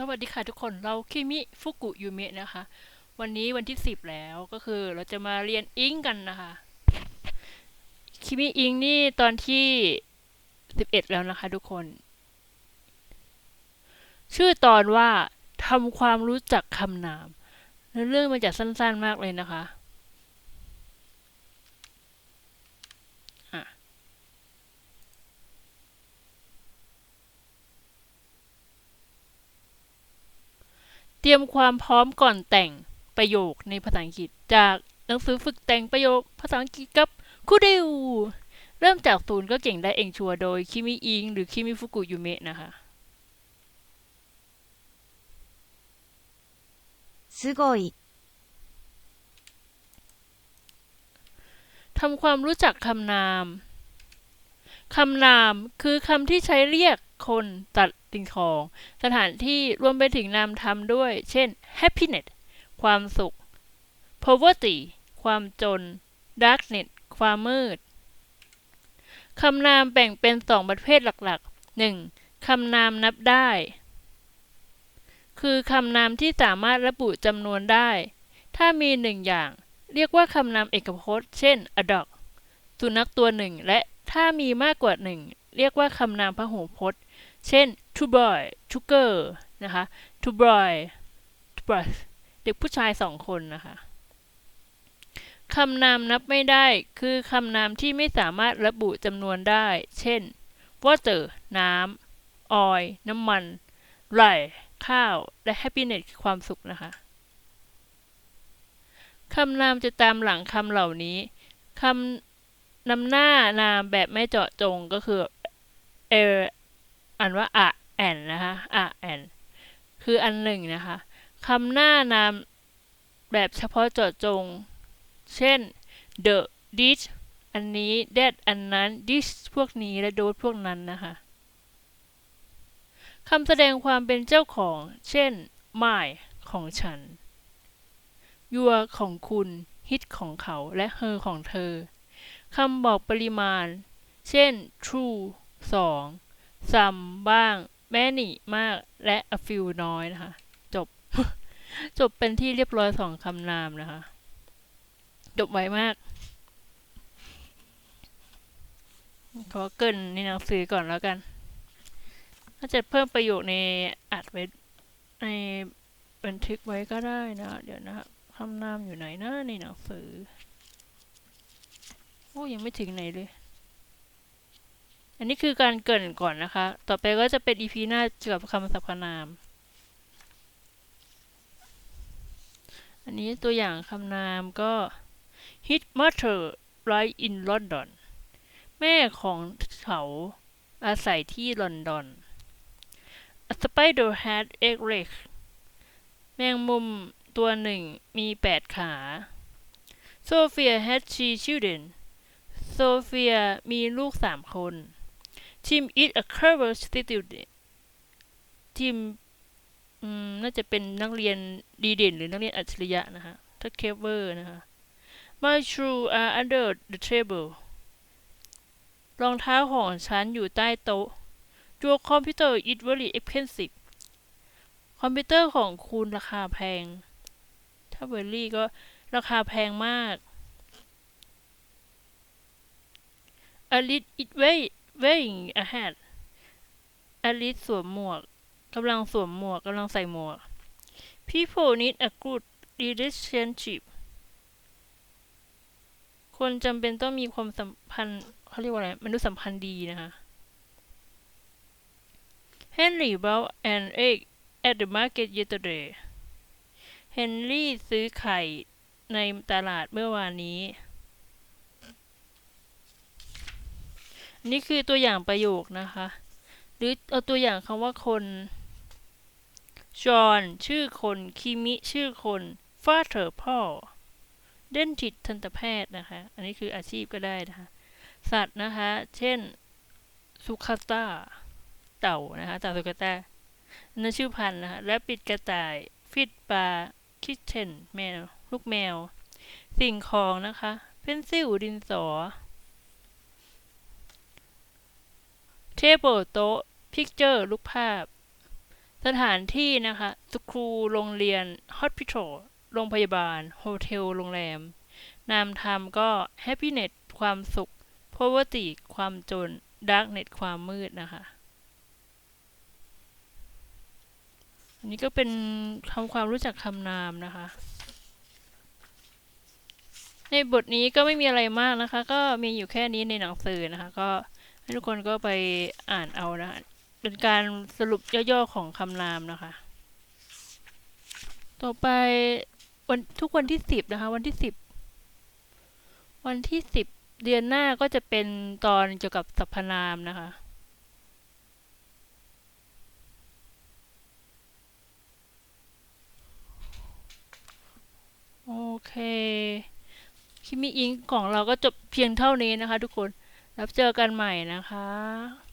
สวัสดีค่ะทุกคนเราคิมิฟุกุยูเมะนะคะ วันนี้วันที่สิบแล้วก็คือเราจะมาเรียนอิงกันนะคะคิมิอิงนี่ตอนที่สิบเอ็ดแล้วนะคะทุกคน ชื่อตอนว่าทำความรู้จักคำนาม เรื่องมันจะสั้นๆมากเลยนะคะ ตรียมความพร้อมก่อนแต่งประโยคในภาษาอังกฤษ จากหนังสือฝึกแต่งประโยคภาษาอังกฤษกับคูดิวเริ่มจากศูนย์ก็เก่งได้เองชัวร์โดยคิมิอิง หรือคิมิฟุกุยูเมะนะคะ すごい、 ทำความรู้จักคำนาม คำนามคือคำที่ใช้เรียก คนตัดสิ่งของ สถานที่รวมไปถึงนามธรรมด้วย เช่น happiness ความสุข poverty ความจน darkness ความมืด คำนามแบ่งเป็นสองประเภทหลักๆ 1. คำนามนับได้ คือคำนามที่สามารถระบุจำนวนได้ ถ้ามีหนึ่งอย่าง เรียกว่าคำนามเอกพจน์ เช่น a dog สุนัขตัวหนึ่ง และถ้ามีมากกว่าหนึ่ง เรียกว่าคำนามพหูพจน์ เช่น two boy two girl นะคะ two boy two boys เด็กผู้ชายสองคนนะคะคำนามนับไม่ได้คือคำนามที่ไม่สามารถระบุจำนวนได้ เช่น water น้ำ oil น้ำมัน rice ข้าว และ happiness คือความสุขนะคะ คำนามจะตามหลังคำเหล่านี้ คำนำหน้านามแบบไม่เจาะจงก็คือเอันว่าอะแอนนะคะอะแอนคืออันหนึ่งนะคะคำหน้านามแบบเฉพาะเจาะจง เช่น the this อันนี้ that อันนั้น this พวกนี้และ those พวกนั้นนะคะคำแสดงความเป็นเจ้าของ เช่น my ของฉัน your ของคุณ his ของเขาและ her ของเธอคำบอกปริมาณ เช่น true 2 ซัมบ้าง แม่หนีมาก และอฟิวน้อยนะคะ จบ จบเป็นที่เรียบร้อยสองคำนามนะคะ จบไวมาก ขอเกินในหนังสือก่อนแล้วกันถ้าจะเพิ่มประโยคในอัดไว้ในบันทึกไว้ก็ได้นะ เดี๋ยวนะคำนามอยู่ไหนนะในหนังสือ โอ้ยังไม่ถึงไหนเลย อันนี้คือการเกรินก่อนนะคะ ต่อไปก็จะเป็นอีพีหน้าเกี่ยวกับคำสรรพนาม อันนี้ตัวอย่างคำนามก็ His mother lives in London แม่ของเขาอาศัยที่ลอนดอน A spider had eight legs แมงมุมตัวหนึ่งมีแปดขา Sophia had three children โซเฟียมีลูกสามคน Tim is a clever student ทีมอืมน่าจะเป็นนักเรียนดีเด่น หรือนักเรียนอัจฉริยะนะคะถ้า clever นะคะ My shoes are under the table รองเท้าของฉันอยู่ใต้โต๊ะ Your computer is very expensive คอมพิวเตอร์ของคุณราคาแพง ถ้า very ก็ราคาแพงมาก Alice is wearing wearing a hat Alice สวมหมวกกำลังสวมหมวกกำลังใส่หมวก People need a good relationship คนจำเป็นต้องมีความสัมพันธ์เขาเรียกว่าอะไรมนุษยสัมพันธ์ดีนะคะ Henry bought an egg at the market yesterday Henry ซื้อไข่ในตลาดเมื่อวานนี้ นนี้คือตัวอย่างประโยคนะคะ หรือเอาตัวอย่างคำว่าคนจอห์นชื่อคนคิมิชื่อคนฟาเธอร์พ่อเดนทิตทันตแพทย์นะคะ อันนี้คืออาชีพก็ได้นะคะ สัตว์นะคะ เช่นสุขตาเต่านะคะเต่าสุขตานนั่นชื่อพันธุ์นะคะและปิดกระต่ายฟิดปลาคิทเทนแมว ลูกแมว สิ่งของนะคะ เพนซิลดินสอ เทเบิลโต๊ะพิกเจอร์รูปภาพ สถานที่นะคะสครูโรงเรียน hospital โรงพยาบาลโฮเทลโรงแรม นามธรรมก็ happiness ความสุข poverty ความจน darkness ความมืดนะคะ อันนี้ก็เป็นทำความรู้จักคำนามนะคะ ในบทนี้ก็ไม่มีอะไรมากนะคะ ก็มีอยู่แค่นี้ในหนังสือนะคะ ก็ ทุกคนก็ไปอ่านเอานะคะเป็นการสรุปย่อๆของคำนามนะคะ ต่อไปวันทุกวันที่สิบนะคะ วันที่สิบวันที่สิบเดือนหน้าก็จะเป็นตอนเกี่ยวกับสรรพนามนะคะโอเค คิมิอิงของเราก็จบเพียงเท่านี้นะคะทุกคน แล้วเจอกันใหม่นะคะ